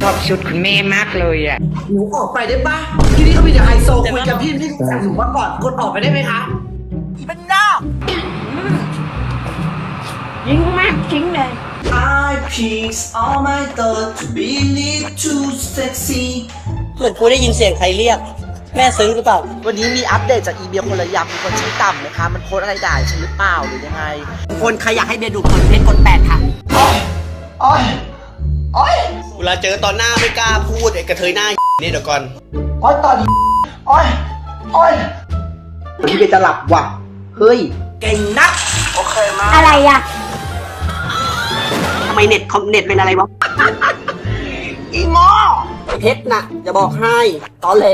ชอบชุดคุณแม่มากเลยอะ หนูออกไปได้ปะที่นี่เขามีแต่ไฮโซคุยกับพี่ที่รู้จักหนูมาก่อนกดออกไปได้ไหมคะอีเป็นนอกยิงมากจริงเลย I piece all my thought to believe too sexy เหมือนกูได้ยินเสียงใครเรียก แม่ซึ้งหรือเปล่า วันนี้มีอัปเดตจากอีเบียคนละยำมีคนชี้ต่ำไหมคะมันโพสต์อะไรด่าฉันหรือเปล่าหรือยังไง คนใครอยากให้เบียร์ดูคนเพชรกดแปดค่ะอ้อยอ้อยอ้อย เวลาเจอตอนหน้าไม่กล้าพูดไอ้กระเทยหน้านี่เดี๋ยวก่อนอ้อยตอนนี้อ้อยอ้อยพี่เบียร์จะหลับว่ะ เฮ้ย เก่งนัก โอเคมากอะไรอะทำไมเน็ตคอมเน็ตเป็นอะไรวะ อีหมอเพชรน่ะ จะบอกให้ ตอแหล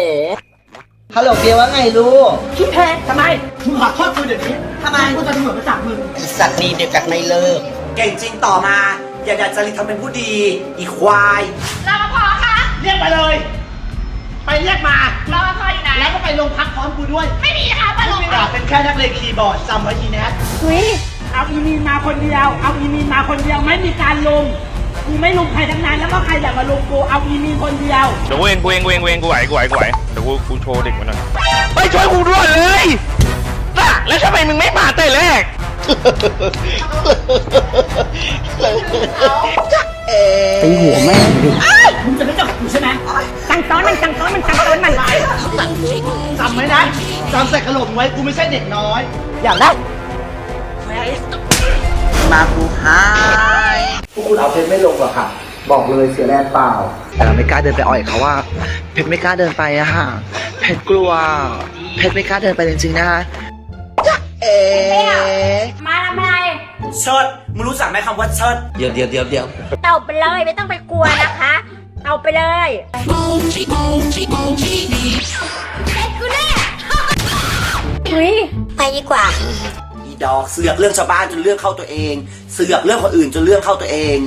ฮัลโหลเบียร์ว่าไงลูกพี่เพชรทำไมมึงขอโทษกูเดี๋ยวนี้ทำไมกูจะตำรวจมาจับมึงไอ้สัตว์นี่เด็กกัดไม่เลิก เก่งจริงต่อมา อย่าดัดจริตทำเป็นผู้ดี อีควายรปภคะเรียกมาเลย ไปเรียกมา รปภอยู่ไหน แล้วก็ไปโรงพักพร้อมกูด้วยไม่มีค่ะมาลงอย่าเป็นแค่นักเลงคีย์บอร์ดจำไว้ทีแนทหุยเอาอีมีนมาคนเดียว เอาอีมีนมาคนเดียวไม่มีการลุมกูไม่ลุมใครทั้งนั้นแล้วก็ใครอยากมาลุมกูเอาอีมีนคนเดียว เดี๋ยวกูเองกูเองกูเองกูเองกูไหวกูไหวกูไหวเดี๋ยวกูกูโชว์เด็กมันหน่อยไปช่วยกูด้วยเลย ตีหัวแม่ดิมึงจะไม่จบกับกูใช่ไหมจังต้อนมันจังต้อนมันจังต้อนมันจำไว้นะจำใส่ขลมไว้กูไม่ใช่เด็กน้อย อยากได้มากูหายพวกคุณเอาเพชรไม่ลงหรอกค่ะ บอกเลยเสียแรงเปล่า แต่เราไม่กล้าเดินไปอ่อยเขาว่า เพชรไม่กล้าเดินไปอะค่ะ เพชรกลัว เพชรไม่กล้าเดินไปจริงๆนะคะ เอ๋มาทำอะไรเชิดมึงรู้จักไหมคำว่าเชิดเดี๋ยวเดี๋ยวเดี๋ยวเดี๋ยวเต่าไปเลยไม่ต้องไปกลัวนะคะเอาไปเลยหุยไปดีกว่าอีดอกเสือกเรื่องชาวบ้านจนเรื่องเข้าตัวเอง เสือกเรื่องคนอื่นจนเรื่องเข้าตัวเอง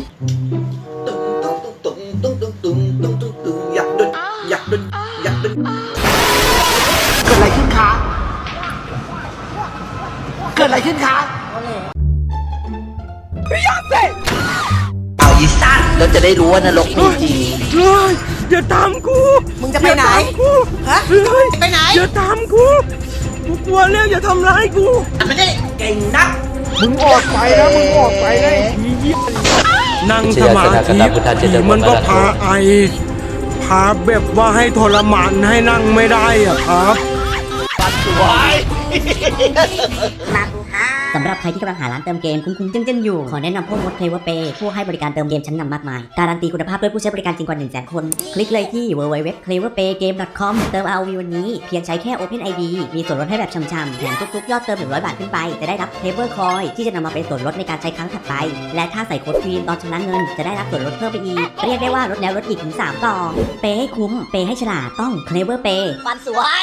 ตุ้งตุ้งตุ้งตุ้งตุ้งตุ้งตุ้งตุ้งตุ้งอยากดุดอยากดุดอยากดุดเกิดอะไรขึ้นคะ กิดอะไรขึ้นคะเอาอีสัตว์แล้วจะได้รู้ว่านรกมีจริงอย่าตามกูมึงจะไปไหนฮะไปไหนอย่าตามกูกูกลัวแล้วอย่าทำร้ายกูไม่ได้เก่งนักมึงออกไปนะมึงออกไปนะไอ้ผีเหี้ยนั่งสมาธิผีมันก็พาไอพาแบบว่าให้ทรมานให้นั่งไม่ได้อะครับ สำหรับใครที่กำลังหาร้านเติมเกมคุ้มๆจึ้งๆอยู่ ขอแนะนำพวกมด Clever Pay ผู้ให้บริการเติมเกมชั้นนำมากมาย การันตีคุณภาพด้วยผู้ใช้บริการจริงกว่า1 0 0 0 0 0คน คลิกเลยที่ www.cleverpaygame.com เติม RV วันนี้ เพียงใช้แค่ Open ID มีส่วนลดให้แบบช่ำๆแถมทุกๆ ยอดเติม 100 บาทขึ้นไป จะได้รับ Clever Coin ที่จะนำมาเป็นส่วนลดในการใช้ครั้งถัดไป และถ้าใส่โค้ดฟรีตอนชำระเงิน จะได้รับส่วนลดเพิ่มไปอีกเรียกได้ว่าลดแล้วลดอีกถึง3ต่อเปย์ให้คุ้มเปย์ให้ฉลาดต้อง Clever Pay ฟันสวย